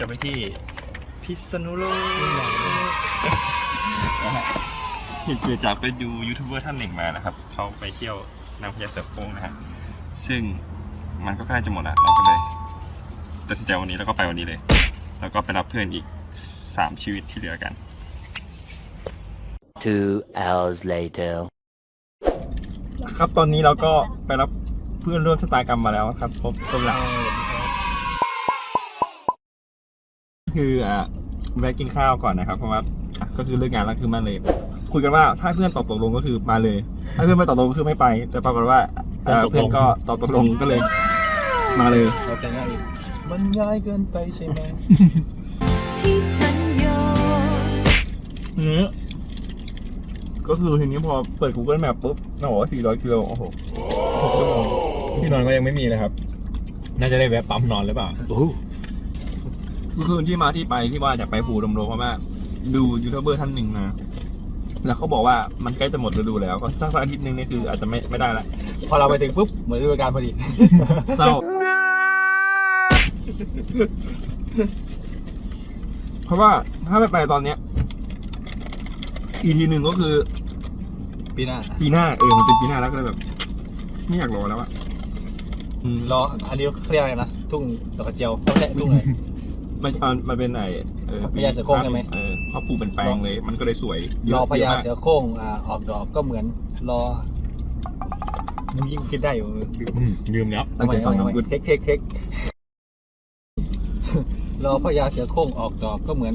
จะไปที่พิษณุโลกนะฮะเกิดจากไปดูยูทูบเบอร์ท่านหนึ่งมานะครับเขาไปเที่ยวนางพญาเสือโคร่งนะฮะซึ่งมันก็ใกล้จะหมดแล้วเราก็เลยตัดสินใจวันนี้แล้วก็ไปวันนี้เลย แล้วก็ไปรับเพื่อนอีก3ชีวิตที่เหลือกัน Two hours later. ครับตอนนี้เราก็ไปรับเพื่อนร่วมชะตากรรมมาแล้วครับพบตัวหลัก คืออะแวะกินข้าวก่อนนะครับ เพราะว่าอะก็คือเลิกงานแล้วคือมาเลย คุยกันว่าถ้าเพื่อนตอบตกลงก็คือมาเลย ถ้าเพื่อนไม่ตอบตกลงก็คือไม่ไป แต่ปรากฏว่าเอ่อเพื่เพื่ออนนตกลงก็ตอบตกลงก็เลย มาเลย เราแต่งงานอีกมันง่ายเกินไปใช่ไหมที่ฉันยอมอืมก็คือทีนี้พอเปิด Google Map ปุ๊บเราบอกว่า 400 กิโลโอ้โหที่นอนก็ยังไม่มีนะครับ น่าจะได้แวะปั๊มนอนหรือเปล่าก็ คือที่มาที่ไปที่ว่าจะไปภูดมโรงเพราะว่าดูยูทูบเบอร์ท่านหนึ่งมาแล้วเขาบอกว่ามันใกล้จะหมดฤดูแล้วก็สักอาทิตย์หนึงนี่คืออาจจะไม่ไม่ได้ละพอเราไปถึงปุ๊บเหมือนฤดูกาลพอดีเศร้าเพราะว่าถ้าไม่ไปตอนเนี้ยอีทีหนึ่งก็คือปีหน้าปีหน้าเออมันเป็นปีหน้าแล้วก็เลยแบบ ไม่อยากรอแล้วอะอืมรออันนี้เขาเรียกอะไรนะทุ่งดอกกระเจียวต้องแค่ทุ่งเลยไม่ใช่มันมันเป็นไอเออพญาเสือโคร่งใช่ไหม เออเขาปลูกเป็นแปลงเลย มันก็เลยสวยรอพญาะมกเสือโคร่งอ่าออกดอกก็เหมือนรอมึงยิ่งคิดได้อยู่ลืมแล้วทำไมฟังทำไมน้ำกุดเทคเทคเทครอพญาเสือโคร่งออกดอกก็เหมือน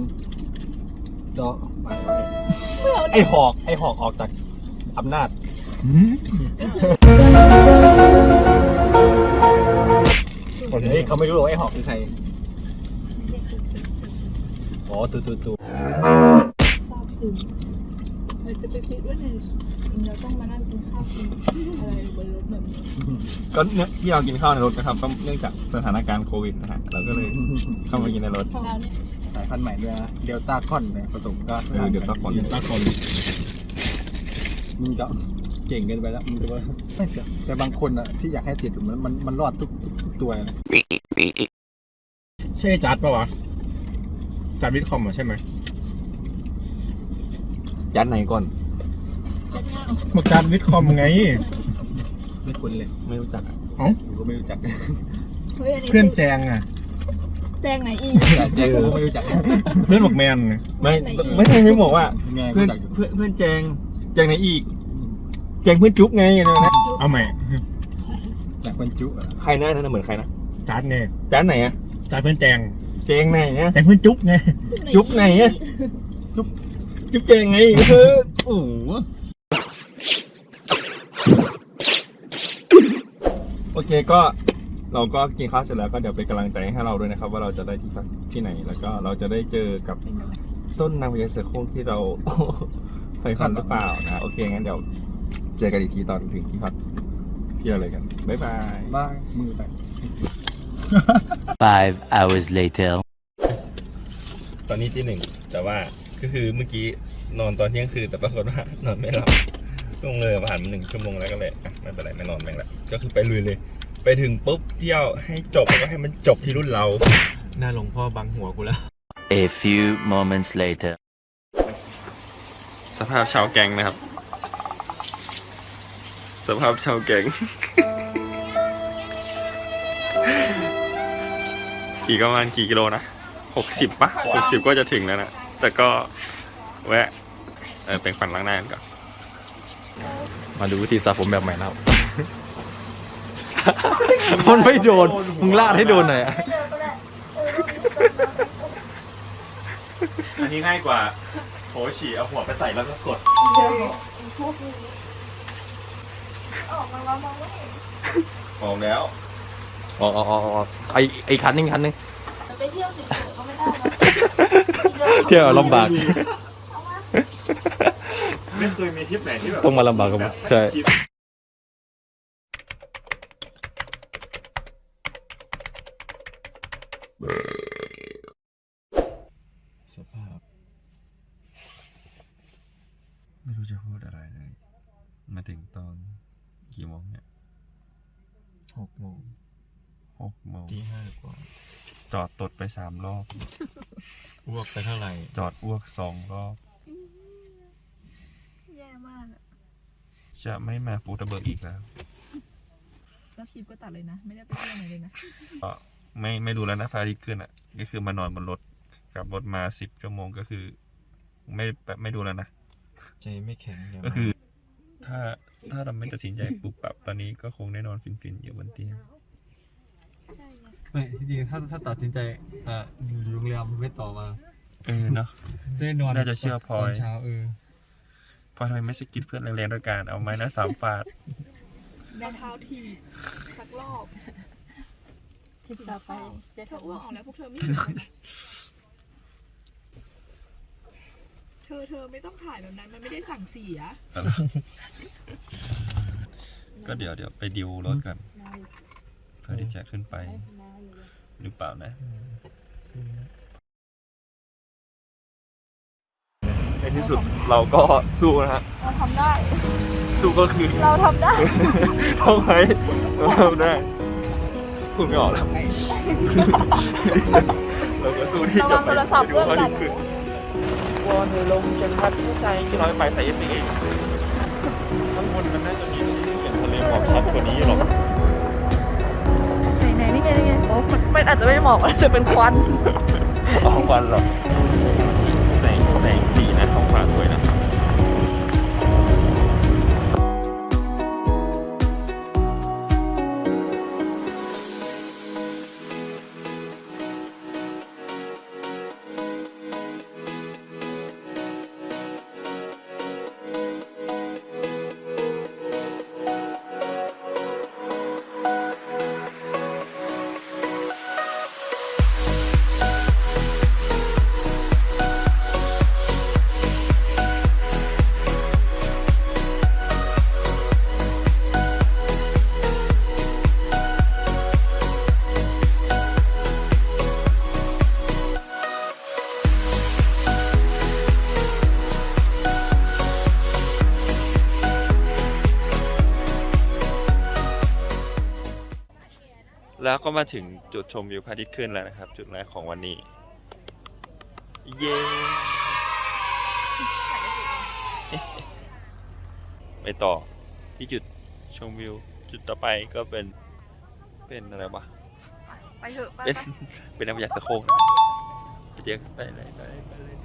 ดอกไอหอกไอหอกออกจากอำนาจเฮ้ยเขาไม่รู้หรอกไอ้หอกคือใคร อ๋อตูตูตูชอบซึมเราจะไปคิดว่าหนึ่งเราต้องมานั่งกินข้าวกินอะไรบนรถแบบนี้ก็เนี่ยที่เรากินข้าวในรถนะครับก็เนื่องจากสถานการณ์โควิดนะฮะเราก็เลยเข้ามากินในรถ ของเราเนี่ยสายพันธุ์ใหม่ด้วยนะเดลต้าคอนเนี่ยผสมก็เออ Delta Con เดลต้าคอนมึงจะเก่งเกินไปแล้วมึงจะว่าไม่เสียแต่บางคนอะที่อยากให้ติดมันมันมันรอดทุกทุกทุกตัวนะ ใช่จัดปะวะ จัดวิดคอมอะใช่ไหมยัดไหนก่อนจะเนี่ยบอกจัดวิดคอมไง ไม่คุ้นเลยไม่รู้จักอะกูก็ไม่รู้จักเฮ้ยอันนี้เพื่อนแจงอะ แจงไหนอีกแต่แจ็คกูก็ไม่รู้จักเพื่อนบอกแมนไม่ไหนอีก ไม่ใช่ไม่บอกว่า แม่งเพื่อนรู้จักอยู่เพื่อนเพื่อนแจงแจงไหนอีก แจงเพื่อนจุ๊บไงอะไรนะเอาใหม่จากคนจุอะใครหน้าท่านเหมือนใครนะจัดไงจัดไหนอะจัดเพื่อนแจงแจงไหนอะแจงเพื่อนจุ๊บไง จุ๊บไหนอะจุ๊บแจงไงเออโอ้โหโอเคก็เราก็กินข้าวเสร็จแล้วก็เดี๋ยวเป็นกำลังใจให้เราด้วยนะครับ ว่าเราจะได้ที่พักที่ไหนแล้วก็เราจะได้เจอกับต้นนางพญาเสือโคร่งที่เราใฝ่ฝันหรือเปล่านะโอเคงั้นเดี๋ยวเจอกันอีกทีตอนถึงที่พักเที่ยวเลยกันบ๊ายบายบ้างมือไป Five hours later. ตอนนี้ที่หนึ่งแต่ว่าก็คือเมื่อกี้นอนตอนเที่ยงคืนแต่ปรากฏว่านอนไม่หลับต้องเลยผ่านมาหนึ่งชั่วโมงแล้วก็เลยอะไม่เป็นไรไม่นอนแม่งละก็คือไปลุยเลย ไปถึงปุ๊บเที่ยวให้จบแล้วก็ให้มันจบที่รุ่นเรา หน้าหลวงพ่อบังหัวกูแล้ว A few moments later. สภาพชาวแก๊งนะครับ สภาพชาวแก๊ง กี่ประมาณกี่กิโลนะหกสิบปะหกสิบก็จะถึงแล้วนะแต่ก็แวะเออเป็นฝันล้างหน้ากันก่อนมาดูวิธีสระผมแบบใหม่นะครับ มันไม่โดน มึงลาดให้โดนหน่อยอะอันนี้ง่ายกว่าโถฉี่เอาหัวไปใส่แล้วก็กด ออกมาแล้วมองไม่เห็น ออกแล้ว อ๋ออ๋ออ๋ออ๋อไอไอคันนึงคันนึงไปเที่ยวสิเขาไม่ได้เที่ยวลำบาก ไม่เคยมีทริปไหนที่แบบต้องมาลำบากกับมันใช่สภาพ ไม่รู้จะพูดอะไรเลย มาถึงตอนกี่โมงเนี่ยหกโมง หกโมงตีห้ากว่าจอดตดไปสามรอบ อ้วกไปเท่าไหร่ จอดอ้วกสองรอบ แย่มากอะจะไม่มาภูตะเบิกอีกแล้ว แล้วคลิปก็ตัดเลยนะ ไม่ได้ไปเที่ยวไหนเลยนะก็ไม่ไม่ดูแล้วนะพระอาทิตย์ขึ้นอะ ก็คือมานอนบนรถขับรถมาสิบชั่วโมงก็คือ ไม่ไม่ดูแล้วนะ ใจไม่แข็งอย่างก็คือ ถ้าถ้าเราไม่ตัดสินใจปรับปรับตอนนี้ก็คงได้นอนฟินๆอยู่บนเตียง ไม่จริงๆถ้าถ้าตัดสินใจอะอยู่โรงแรมไม่ต่อมาเออเนาะ ได้นอนน่าจะเชื่อพลอยตอนเช้าเออเพราะทำไมไม่สะกิดเพื่อนแรงๆด้วยการเอาไม้หน้าสามฟาดแม่เท้าทีสักรอบคลิปต่อไปจะเธอทำอ้วกออกแล้วพวกเธอไม่เห็นเลยเธอเธอไม่ต้องถ่ายแบบนั้น มันไม่ได้สั่งเสีย ก็เดี๋ยวเดี๋ยวไปดิวรถกันเพื่อที่จะขึ้นไป หรือเปล่านะในที่สุดเราก็สู้นะฮะเราทำได้ สู้ก็คือเราทำได้ต้องไหมเราทำได้พูดไม่ออกแล้วเราก็สู้ที่ระจะวังไปโทรศัพท์ดูเพื่อนว่ากัดีนขึ้นวอนลมจะพัดหัวใจที่เราไปใส่เอฟเองข้างบนมันน่าจะมีเห็นทะเลหมอกชัดกว่านี้หรอกไหนๆนี่ไงนี่ไงโอ้มันมันอาจจะไม่เหมาะมันจะเป็นควันเอาควันหรอกแสงแสงสี แล้วก็มาถึงจุดชมวิวพระอาทิตย์ขึ้นแล้วนะครับ จุดแรกของวันนี้ เย้ไปต่อที่จุดชมวิว จุดต่อไปก็เป็นเป็นอะไรวะไปเถอะไปเป็นเป็นน้ำยาสะโครกไปเจอกันไปเลยไปเลยไปเลย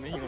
ไป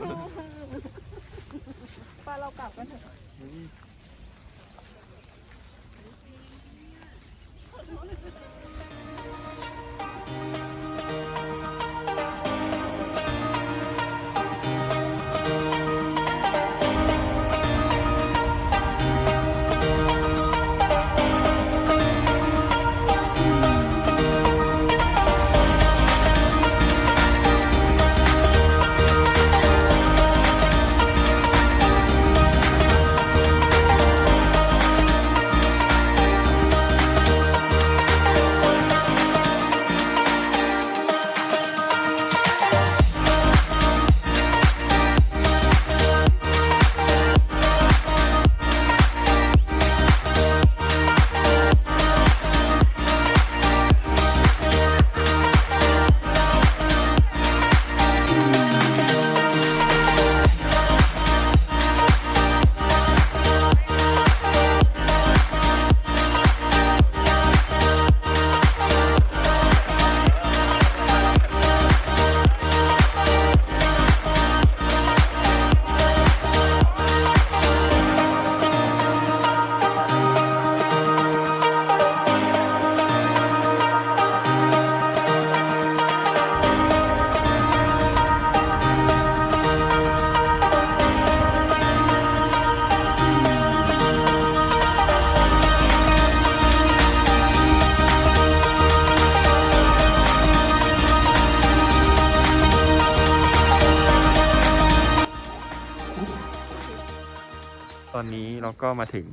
ก็มาถึง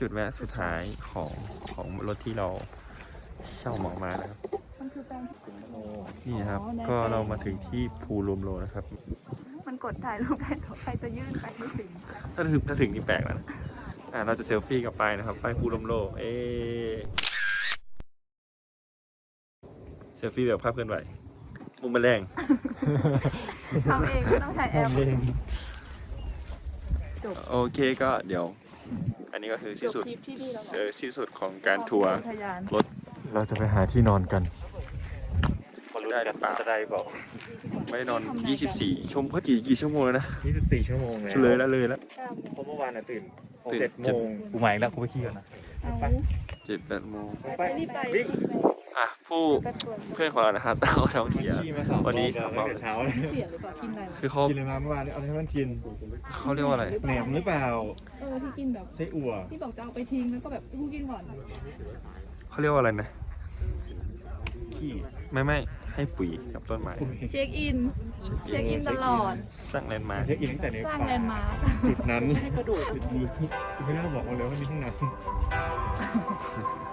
จุดแวะสุดท้ายของของรถที่เราเช่าเหมามานะครับ มันคือแปลงนี่นะครับอ๋อได้ก็เรามาถึงที่ภูรวมโลนะครับ มันกดถ่ายรูปได้แต่ใครจะยื่นไปไม่ถึง ถ้าถึงถ้าถึงนี่แปลกแล้วนะอ่าเราจะเซลฟี่กับไปายนะครับไปภูลมโลกเอ๊ะเซลฟี่แบบภาพเคลื่อนไหวมุมแมลงทำเองไม่ต้องใช้แอป จบโอเคก็เดี๋ยว อันนี้ก็คือจสิ้นบสุดทริปที่ดีแล้วเออสิ้นสุดของการทัวร์ทยานรถเราจะไปหาที่นอนกัน ได้หรือเปล่า จะได้บอก ไม่ได้นอน 24 ชั่วโมงก็กี่กี่ชั่วโมงแล้วนะ24 ชั่วโมงแล้วเลยแล้วเลยแล้ว เพราะเมื่อวานน่ะตื่นตื่นเจ็ดโมงกูมาอีกแล้วกูไปขี้ก่อนนะ เอา เจ็ดแปดโมงไปรีบไป วิ่ง อะผู้เพื่อนของเรานะครับเอาท้องเสีย วันนี้สามรอบเช้าเลยเสียหรือเปล่ากินอะไรวะคือเขากินอะไรมาเมื่อวานเอาให้มันกินเขาเรียกว่าอะไรแหนมหรือเปล่าเออที่กินแบบไส้อั่วที่บอกจะเอาไปทิ้งแล้วก็แบบผู้กินก่อนเขาเรียกว่าอะไรนะขี้ไม่ไม่ให้ปุ๋ยกับต้นไม้เช็คอินเช็คอินตลอดสร้างแลนด์มาร์คเช็คอินตั้งแต่ในสร้างป่าแลนด์มาร์คจุดนั้นจุดนี้ไม่น่าบอกมาเลยว่ามีห้องน้ำ